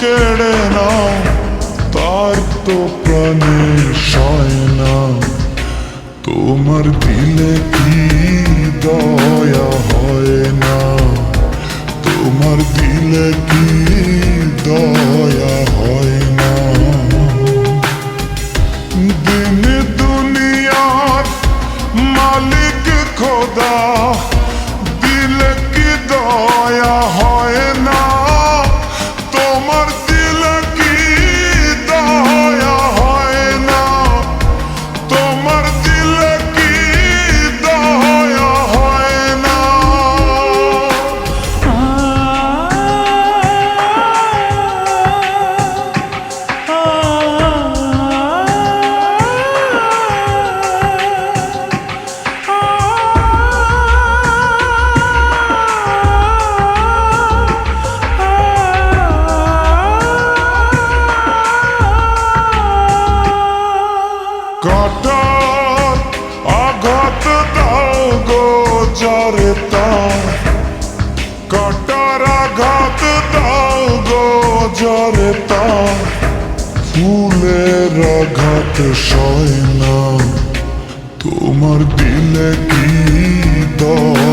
কেড়ে না তার তো প্রাণে সয় না তোমার দিলে কি দয়া হয় না তোমার দিলে কি দয়া হয় না দিন দুনিয়ার মালিক খোদা যারে তার ফুলের আঘাত সয় না। তোমার দিলে কি দয়া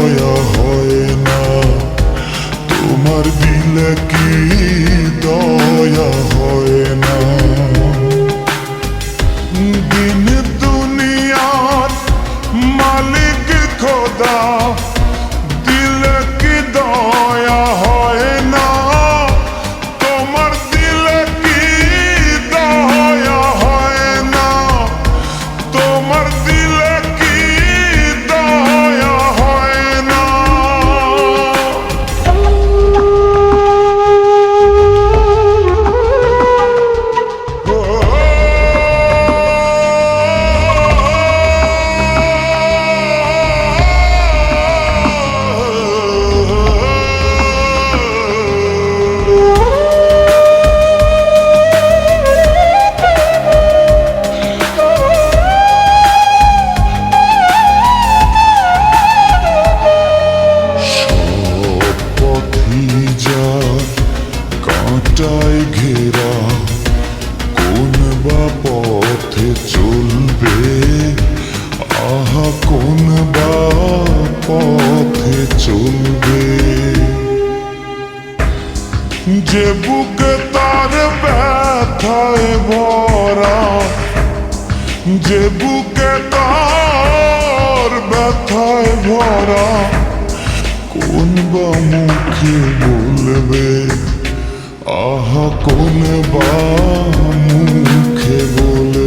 কাঁটায় ঘেরা, কোন বা পথে চলবে? আহা, কোন বা পথে চলবে? যে বুকে তার ব্যথায় ভরা, যে বুকে তার ব্যথায় ভরা, কোন বা মুখে বলবে? আহা কোন বা মুখে বলবে